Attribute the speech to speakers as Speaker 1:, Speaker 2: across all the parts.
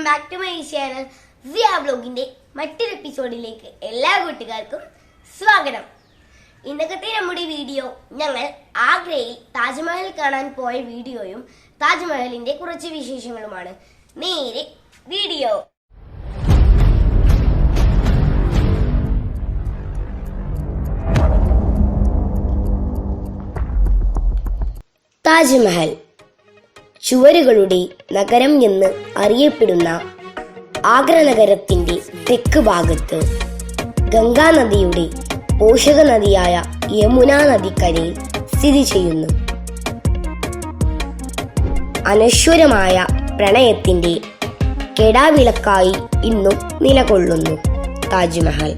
Speaker 1: Welcome back to my channel. Siya ബ്ലോഗിന്റെ മറ്റൊരു എപ്പിസോഡിലേക്ക് എല്ലാ കൂട്ടുകാർക്കും സ്വാഗതം. ഇന്നത്തെ നമ്മുടെ വീഡിയോ ഞങ്ങൾ ആഗ്രയിൽ താജ്മഹൽ കാണാൻ പോയ വീഡിയോയും താജ്മഹലിന്റെ കുറച്ച് വിശേഷങ്ങളുമാണ്. നേരെ വീഡിയോ. താജ്മഹൽ. ചുവരുകളുടെ നഗരം എന്ന് അറിയപ്പെടുന്ന ആഗ്ര നഗരത്തിന്റെ തെക്ക് ഭാഗത്ത് ഗംഗാ നദിയുടെ പോഷക നദിയായ യമുന നദിക്കരയിൽ സ്ഥിതി ചെയ്യുന്നു. അനശ്വരമായ പ്രണയത്തിന്റെ കെടാവിളക്കായി ഇന്നും നിലകൊള്ളുന്നു താജ്മഹൽ.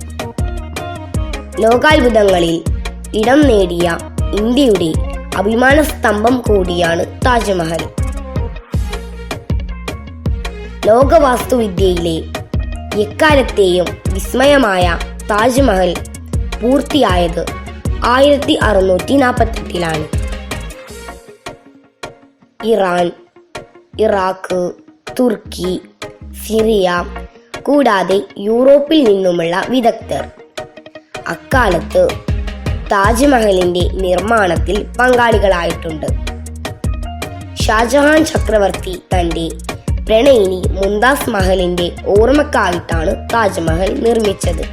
Speaker 1: ലോകാത്ഭുതങ്ങളിൽ ഇടം നേടിയ ഇന്ത്യയുടെ അഭിമാന സ്തംഭം കൂടിയാണ് താജ്മഹൽ. ലോകവാസ്തുവിദ്യയിലെ എക്കാലത്തെയും വിസ്മയമായ താജ്മഹൽ പൂർത്തിയായത് ആയിരത്തി അറുന്നൂറ്റി നാൽപ്പത്തെട്ടിലാണ് ഇറാൻ ഇറാഖ് തുർക്കി സിറിയ കൂടാതെ യൂറോപ്പിൽ നിന്നുമുള്ള വിദഗ്ധർ അക്കാലത്ത് താജ്മഹലിന്റെ നിർമ്മാണത്തിൽ പങ്കാളികളായിട്ടുണ്ട്. ഷാജഹാൻ ചക്രവർത്തി തന്റെ പ്രണയിനി മുംതാസ് മഹലിന്റെ ഓർമ്മക്കായിട്ടാണ് താജ്മഹൽ നിർമ്മിച്ചത്.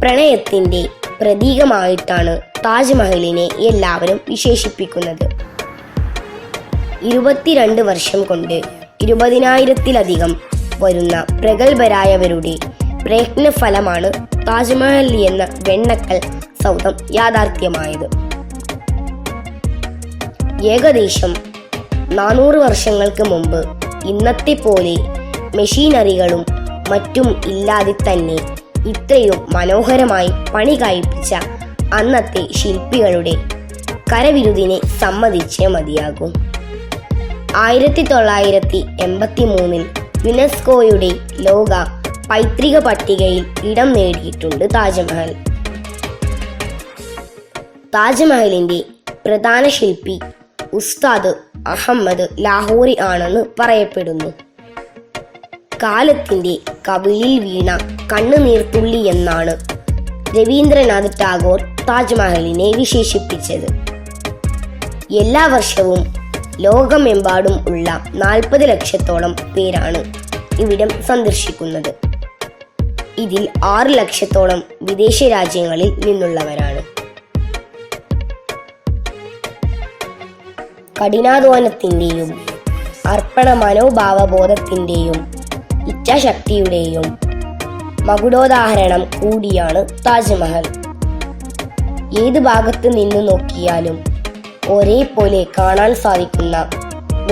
Speaker 1: പ്രണയത്തിന്റെ പ്രതീകമായിട്ടാണ് താജ്മഹലിനെ എല്ലാവരും വിശേഷിപ്പിക്കുന്നത്. ഇരുപത്തിരണ്ട് വർഷം കൊണ്ട് ഇരുപതിനായിരത്തിലധികം വരുന്ന പ്രഗത്ഭരായവരുടെ പ്രയത്നഫലമാണ് താജ്മഹൽ എന്ന വെണ്ണക്കൽ സൗധം യാഥാർത്ഥ്യമായത്. ഏകദേശം നാനൂറ് വർഷങ്ങൾക്ക് മുമ്പ് ഇന്നത്തെ പോലെ മെഷീനറികളും മറ്റും ഇല്ലാതെ തന്നെ ഇത്രയും മനോഹരമായി പണി കഴിപ്പിച്ച അന്നത്തെ ശില്പികളുടെ കരവിരുതിനെ സമ്മതിച്ചേ മതിയാകും. ആയിരത്തി തൊള്ളായിരത്തി എൺപത്തി മൂന്നിൽ യുനെസ്കോയുടെ ലോക പൈതൃക പട്ടികയിൽ ഇടം നേടിയിട്ടുണ്ട് താജ്മഹൽ. താജ്മഹലിന്റെ പ്രധാന ശില്പി ഉസ്താദ് അഹമ്മദ് ലാഹോറി ആണെന്ന് പറയപ്പെടുന്നു. കാലത്തിന്റെ കവിളിൽ വീണ കണ്ണുനീർത്തുള്ളി എന്നാണ് രവീന്ദ്രനാഥ് ടാഗോർ താജ്മഹലിനെ വിശേഷിപ്പിച്ചത്. എല്ലാ വർഷവും ലോകമെമ്പാടും ഉള്ള നാൽപ്പത് ലക്ഷത്തോളം പേരാണ് ഇവിടം സന്ദർശിക്കുന്നത്. ഇതിൽ ആറ് ലക്ഷത്തോളം വിദേശ രാജ്യങ്ങളിൽ നിന്നുള്ളവരാണ്. കഠിനാധ്വാനത്തിന്റെയും അർപ്പണ മനോഭാവബോധത്തിന്റെയും ഇച്ഛാശക്തിയുടെയും മകുടോദാഹരണം കൂടിയാണ് താജ്മഹൽ. ഏത് ഭാഗത്ത് നിന്ന് നോക്കിയാലും ഒരേപോലെ കാണാൻ സാധിക്കുന്ന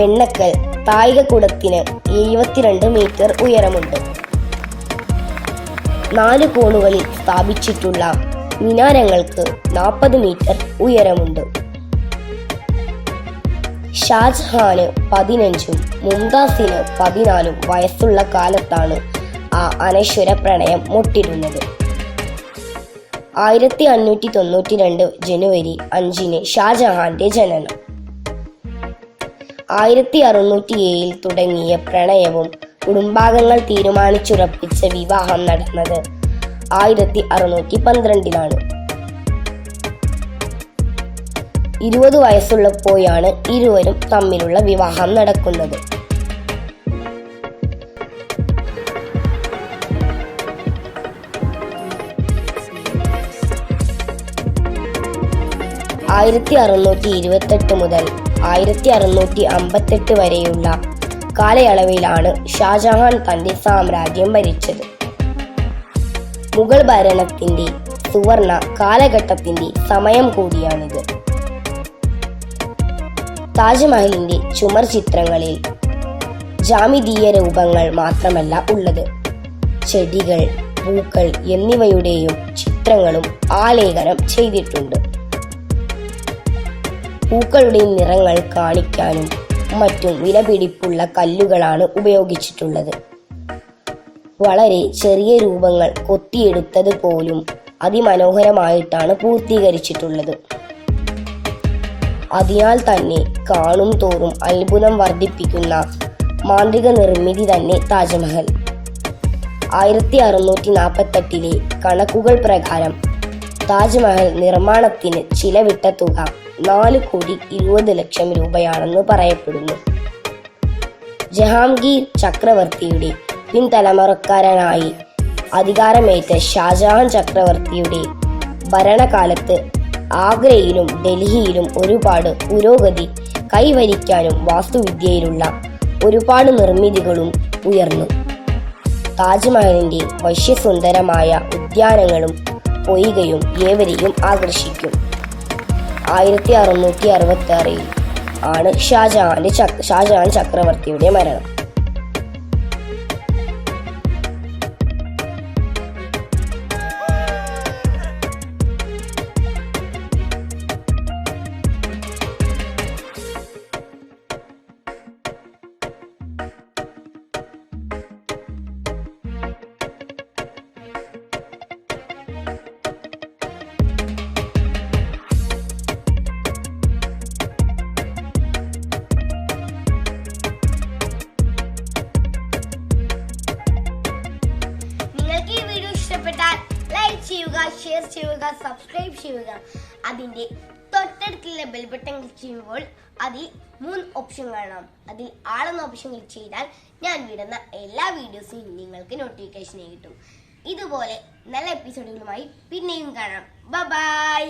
Speaker 1: വെണ്ണക്കൽ തായികക്കുടത്തിന് എഴുപത്തിരണ്ട് മീറ്റർ ഉയരമുണ്ട്. നാല് കോണുകളിൽ സ്ഥാപിച്ചിട്ടുള്ള മിനാരങ്ങൾക്ക് നാൽപ്പത് മീറ്റർ ഉയരമുണ്ട്. ഷാജഹാന് പതിനഞ്ചും മുംതാസിന് പതിനാലും വയസ്സുള്ള കാലത്താണ് ആ അനശ്വര പ്രണയം മുട്ടിരുന്നത് ആയിരത്തി അഞ്ഞൂറ്റി തൊണ്ണൂറ്റി രണ്ട് ജനുവരി അഞ്ചിന് ഷാജഹാന്റെ ജനനം. ആയിരത്തി അറുന്നൂറ്റി ഏഴിൽ തുടങ്ങിയ പ്രണയവും കുടുംബാംഗങ്ങൾ തീരുമാനിച്ചുറപ്പിച്ച വിവാഹം നടന്നത് ആയിരത്തി അറുന്നൂറ്റി പന്ത്രണ്ടിലാണ്. ഇരുപത് വയസ്സുള്ളപ്പോഴാണ് ഇരുവരും തമ്മിലുള്ള വിവാഹം നടക്കുന്നത്. ആയിരത്തി അറുന്നൂറ്റി ഇരുപത്തെട്ട് മുതൽ ആയിരത്തി അറുന്നൂറ്റി അമ്പത്തെട്ട് വരെയുള്ള കാലയളവിലാണ് ഷാജഹാൻ തന്റെ സാമ്രാജ്യം ഭരിച്ചത്. മുഗൾ ഭരണത്തിന്റെ സുവർണ കാലഘട്ടത്തിന്റെ സമയം കൂടിയാണിത്. താജ്മഹലിന്റെ ചുമർ ചിത്രങ്ങളിൽ ജാമിതീയ രൂപങ്ങൾ മാത്രമല്ല ഉള്ളത്. ചെടികൾ പൂക്കൾ എന്നിവയുടെയും ചിത്രങ്ങളും ആലേഖനം ചെയ്തിട്ടുണ്ട്. പൂക്കളുടെ നിറങ്ങൾ കാണിക്കാനും മറ്റും വിലപിടിപ്പുള്ള കല്ലുകളാണ് ഉപയോഗിച്ചിട്ടുള്ളത്. വളരെ ചെറിയ രൂപങ്ങൾ കൊത്തിയെടുത്തത് പോലും അതിമനോഹരമായിട്ടാണ് പൂർത്തീകരിച്ചിട്ടുള്ളത്. അതിനാൽ തന്നെ കാണും തോറും അത്ഭുതം വർദ്ധിപ്പിക്കുന്ന മാന്ത്രിക നിർമ്മിതി തന്നെ താജ്മഹൽ. ആയിരത്തി അറുന്നൂറ്റി നാൽപ്പത്തെട്ടിലെ കണക്കുകൾ പ്രകാരം താജ്മഹൽ നിർമ്മാണത്തിന് ചിലവിട്ട തുക നാല് കോടി ഇരുപത് ലക്ഷം രൂപയാണെന്ന് പറയപ്പെടുന്നു. ജഹാംഗീർ ചക്രവർത്തിയുടെ പിൻതലമുറക്കാരനായി അധികാരമേറ്റ ഷാജഹാൻ ചക്രവർത്തിയുടെ ഭരണകാലത്ത് ആഗ്രയിലും ഡൽഹിയിലും ഒരുപാട് പുരോഗതി കൈവരിക്കാനും വാസ്തുവിദ്യയിലുള്ള ഒരുപാട് നിർമ്മിതികളും ഉയർന്നു. താജ്മഹലിന്റെ വശ്യസുന്ദരമായ ഉദ്യാനങ്ങളും പൊയ്കയും ഏവരെയും ആകർഷിക്കും. ആയിരത്തി അറുന്നൂറ്റി അറുപത്തി ആറിൽ ആണ് ഷാജഹാന്റെ ഷാജഹാൻ ചക്രവർത്തിയുടെ മരണം. ഷെയർ ചെയ്യുക സബ്സ്ക്രൈബ് ചെയ്യുക. അതിന്റെ തൊട്ടടുത്തുള്ള ബെൽ ബട്ടൺ ക്ലിക്ക് ചെയ്യുമ്പോൾ അതിൽ മൂന്ന് ഓപ്ഷൻ കാണാം. അതിൽ ആളെന്ന ഓപ്ഷൻ ക്ലിക്ക് ചെയ്താൽ ഞാൻ വിടുന്ന എല്ലാ വീഡിയോസും നിങ്ങൾക്ക് നോട്ടിഫിക്കേഷൻ കിട്ടും. ഇതുപോലെ നല്ല എപ്പിസോഡുകളുമായി പിന്നെയും കാണാം. ബൈ